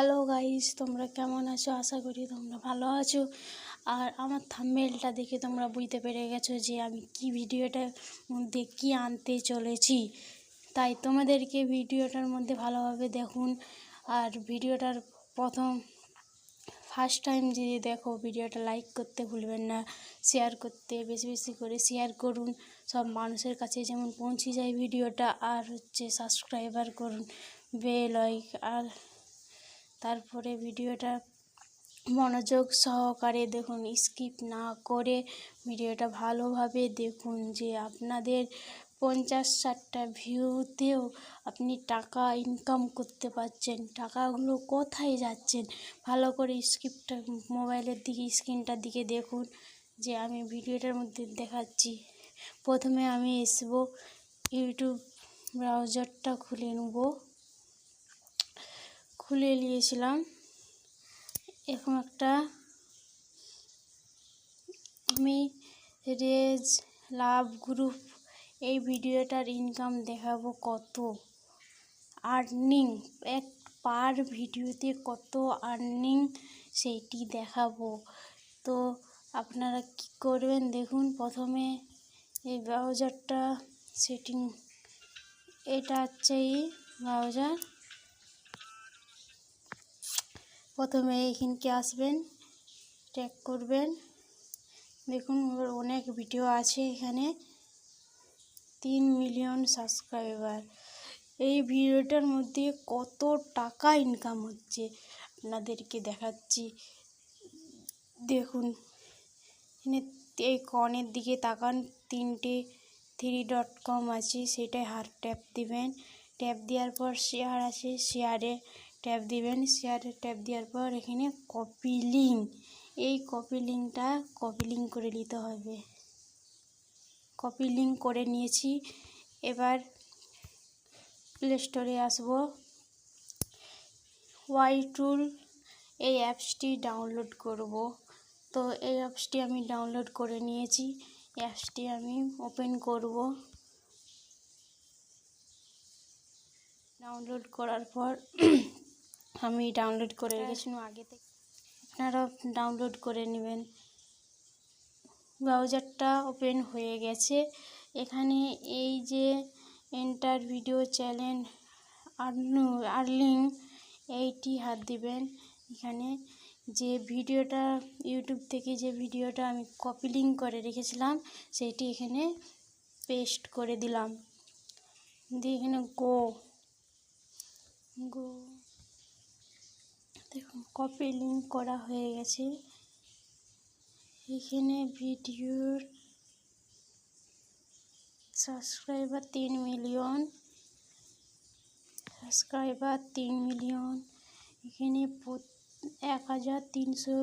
Hello guys, তোমরা কেমন আছো? আশা করি তোমরা ভালো আছো। আর আমার থাম্বনেলটা দেখে তোমরা বুঝতে পেরে গেছো যে আমি কি ভিডিওটার মধ্যে কি আনতে চলেছি। তাই তোমাদেরকে ভিডিওটার মধ্যে ভালোভাবে দেখুন। আর ভিডিওটার প্রথম ফার্স্ট টাইম যদি দেখো, ভিডিওটা লাইক করতে ভুলবেন না শেয়ার করতে বেশি বেশি করে শেয়ার করুন। সব মানুষের কাছে যেমন পৌঁছে যায় ভিডিওটা, আর হচ্ছে সাবস্ক্রাইবার করুন বেল আর তারপরে ভিডিওটা মনোযোগ সহকারে দেখুন, স্কিপ না করে ভিডিওটা ভালোভাবে দেখুন যে আপনাদের পঞ্চাশ ষাটটা ভিউতেও আপনি টাকা ইনকাম করতে পারছেন, টাকাগুলো কোথায় যাচ্ছেন? ভালো করে স্ক্রিপ্টটা মোবাইলের দিকে, স্ক্রিনটার দিকে দেখুন যে আমি ভিডিওটার মধ্যে দেখাচ্ছি। প্রথমে আমি আসব ইউটিউব ব্রাউজারটা খুলে নেব। খুলে নিয়েছিলাম। এরকম একটা আমি রেজ লাভ গ্রুপ এই ভিডিওটার ইনকাম দেখাবো কত আর্নিং এক পার ভিডিওতে কত আর্নিং সেইটি দেখাবো। তো আপনারা কি করবেন দেখুন, প্রথমে এই ব্রাউজারটা সেটিং এটা হচ্ছে এই ব্রাউজার প্রথমে এইখানকে আসবেন ট্যাগ করবেন। দেখুন অনেক ভিডিও আছে এখানে। তিন মিলিয়ন সাবস্ক্রাইবার এই ভিডিওটার মধ্যে কত টাকা ইনকাম হচ্ছে আপনাদেরকে দেখাচ্ছি। দেখুন এই কনের দিকে তাকান, তিনটে থ্রি ডট কম আছে সেটাই হার ট্যাপ দিবেন। ট্যাপ দেওয়ার পর শেয়ার আছে শেয়ারে ট্যাপ দিবেন শেয়ারে ট্যাপ দেওয়ার পর এখানে কপি লিঙ্ক এই কপি লিঙ্কটা কপি লিঙ্ক করে নিতে হবে। কপি লিঙ্ক করে নিয়েছি, এবার প্লে স্টোরে আসব। ওয়াই টুল এই অ্যাপসটি ডাউনলোড করব। তো এই অ্যাপসটি আমি ডাউনলোড করে নিয়েছি অ্যাপসটি আমি ওপেন করব। ডাউনলোড করার পর আমি ডাউনলোড করে রেখেছিলাম আগে থেকে। আপনারা ডাউনলোড করে নেবেন। ব্রাউজারটা ওপেন হয়ে গেছে। এখানে এই যে এন্টার ভিডিও চ্যানেল আর্লিং এইটি হাত দিবেন। এখানে যে ভিডিওটা ইউটিউব থেকে যে ভিডিওটা আমি কপি লিঙ্ক করে রেখেছিলাম সেইটি এখানে পেস্ট করে দিলাম। দিয়ে এখানে গো গো দেখুন কপি লিঙ্ক করা হয়ে গেছে। এখানে ভিডিওর সাবস্ক্রাইবার তিন মিলিয়ন সাবস্ক্রাইবার তিন মিলিয়ন এখানে এক হাজার তিনশো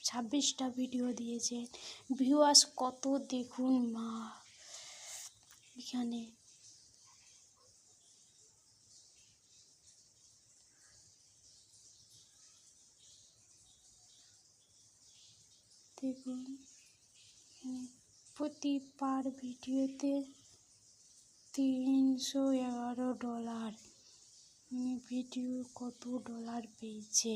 ছাব্বিশটা ভিডিও দিয়েছে ভিউয়ার্স কত দেখুন মা! এখানে দেখুন প্রতি পার ভিডিওতে তিনশো এগারো ডলার। ভিডিও কত ডলার পেয়েছে?